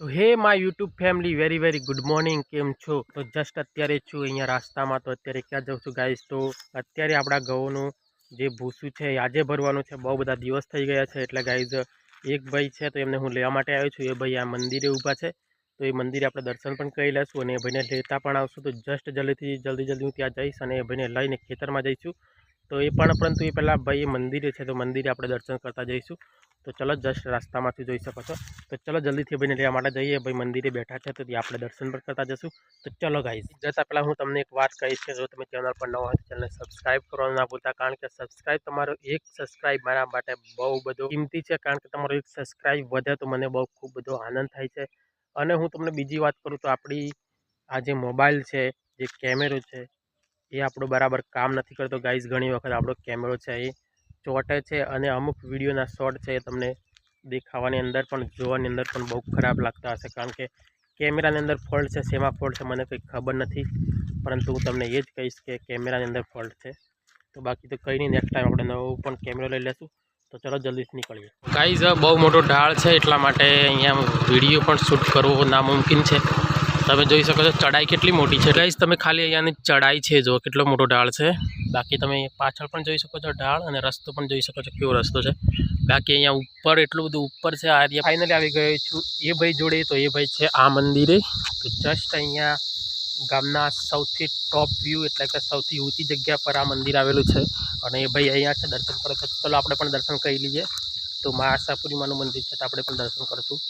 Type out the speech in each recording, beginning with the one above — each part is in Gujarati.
તો hey my YouTube family, very very good morning. કેમ છો? તો જસ્ટ અત્યારે છું અહીંયા રાસ્તામાં. તો અત્યારે ક્યાં જાઉં છું ગાઈસ? તો અત્યારે આપણા ઘઉંનું જે ભૂસું છે આજે ભરવાનું છે. બહુ બધા દિવસ થઈ ગયા છે. એટલે ગાઈઝ એક ભાઈ છે તો એમને હું લેવા માટે આવ્યો છું. એ ભાઈ આ મંદિરે ઊભા છે. તો એ મંદિરે આપણે દર્શન પણ કરી લઈશું અને એ ભાઈને લેતા પણ આવશું. તો જસ્ટ જલ્દીથી, જલ્દી જલ્દી હું ત્યાં જઈશ અને એ ભાઈને લઈને ખેતરમાં જઈશું. તો એ પણ, પરંતુ એ પહેલાં ભાઈ મંદિરે છે, તો મંદિરે આપણે દર્શન કરતા જઈશું. તો ચલો જસ્ટ રસ્તામાંથી જોઈ શકો છો. તો ચલો જલ્દીથી ભાઈને લેવા માટે જઈએ. ભાઈ મંદિરે બેઠા છે, તો ત્યાં આપણે દર્શન પણ કરતા જશું. તો ચલો ગાઈઝ જતાં પહેલાં હું તમને એક વાત કહીશ કે જો તમે ચેનલ પર નવા હોય ચેનલને સબસ્ક્રાઈબ કરવાનું ના ભૂલતા, કારણ કે સબસ્ક્રાઈબ તમારો એક સબસ્ક્રાઈબ મારા માટે બહુ બધો કિંમતી છે, કારણ કે તમારો એક સબસ્ક્રાઈબ વધે તો મને બહુ ખૂબ બધો આનંદ થાય છે. અને હું તમને બીજી વાત કરું તો આપણી આ જે મોબાઈલ છે, જે કેમેરો છે એ આપણો બરાબર કામ નથી કરતો. ગાઈઝ ઘણી વખત આપણો કેમેરો છે એ ચોંટે છે અને અમુક વિડીયોના શોર્ટ છે એ તમને દેખાવાની અંદર પણ, જોવાની અંદર પણ બહુ ખરાબ લાગતા હશે. કારણ કે કેમેરાની અંદર ફોલ્ટ છે, શેમાં ફોલ્ટ છે મને કંઈ ખબર નથી. પરંતુ હું તમને એ જ કહીશ કે કેમેરાની અંદર ફોલ્ટ છે. તો બાકી તો કંઈ નહીં નેક્સ્ટ ટાઈમ આપણે નવો પણ કેમેરો લઈ લેશું. તો ચલો જલ્દીથી નીકળીએ. ગાઈઝ બહુ મોટો ઢાળ છે એટલા માટે અહીંયા વીડિયો પણ શૂટ કરવો નામુમકિન છે. તમે જોઈ શકો છો ચડાઈ કેટલી મોટી છે. ગાઈસ તમે ખાલી અહીંયાની ચડાઈ છે જો કેટલો મોટો ઢાળ છે. બાકી તમે પાછળ પણ જોઈ શકો છો ઢાળ અને રસ્તો પણ જોઈ શકો છો કેવો રસ્તો છે. બાકી અહીંયા ઉપર એટલું બધું ઉપર છે, આ રીતે ફાઇનલી આવી ગયો છું. એ ભાઈ જોડે તો એ ભાઈ છે આ મંદિરે. તો જસ્ટ અહીંયા ગામના સૌથી ટોપ વ્યૂ એટલે કે સૌથી ઊંચી જગ્યા પર આ મંદિર આવેલું છે. અને એ ભાઈ અહીંયા છે, દર્શન કરે છે. ચલો, આપણે પણ દર્શન કરી લઈએ. તો મા આશાપુરી માનું મંદિર છે, તો આપણે પણ દર્શન કરશું.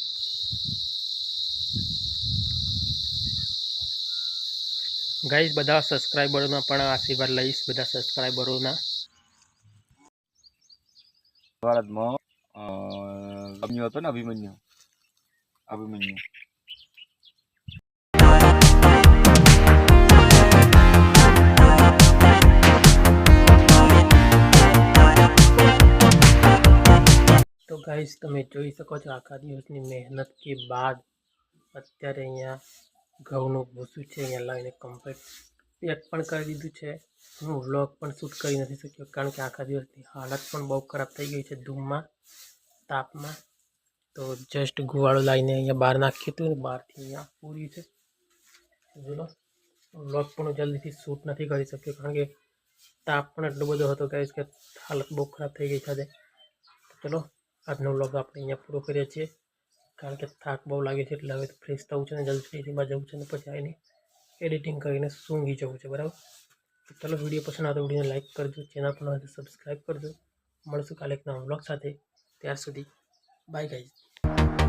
ગાઈઝ બધા સબસ્ક્રાઈબરોના પણ આશીર્વાદ લઈશ બધા સબસ્ક્રાઈબરોના ભારતમાં અ, અભિમન્યુ હતો ને અભિમન્યુ. અભિમન્યુ. તો ગાઈઝ તમે જોઈ શકો છો આખા દિવસની મહેનત કે બાદ અત્યારે અહીંયા ઘઉંનું ભૂસું છે, અહીંયા લાવીને કમ્પ્લીટ પેક પણ કરી દીધું છે. હું વ્લોગ પણ શૂટ કરી નથી શક્યો, કારણ કે આખા દિવસની હાલત પણ બહુ ખરાબ થઈ ગઈ છે ધૂમમાં, તાપમાં. તો જસ્ટ ગુવાળો લાવીને અહીંયા બહાર નાખ્યું હતું બહારથી અહીંયા પૂરી છે. જોલો વ્લોગ પણ જલ્દીથી શૂટ નથી કરી શક્યો, કારણ કે તાપ પણ એટલો બધો હતો કે હાલત બહુ ખરાબ થઈ ગઈ છે ચલો, આજનો વ્લોગ આપણે અહીંયા પૂરો કરીએ છીએ. કારણ કે થાક બહુ લાગે છે, એટલે હવે ફ્રેશ થવું છે ને જલ્દી જલ્દીમાં જવું છે ને, પછી આવીને એડિટિંગ કરીને સૂંઘી જવું છે, બરાબર? ચાલો વીડિયો પસંદ આવતો વિડીયોને લાઇક કરજો ચેનલ પર સબસ્ક્રાઈબ કરજો. મળશું કાલે એક નવા બ્લોગ સાથે. ત્યાર સુધી બાય ગાઈઝ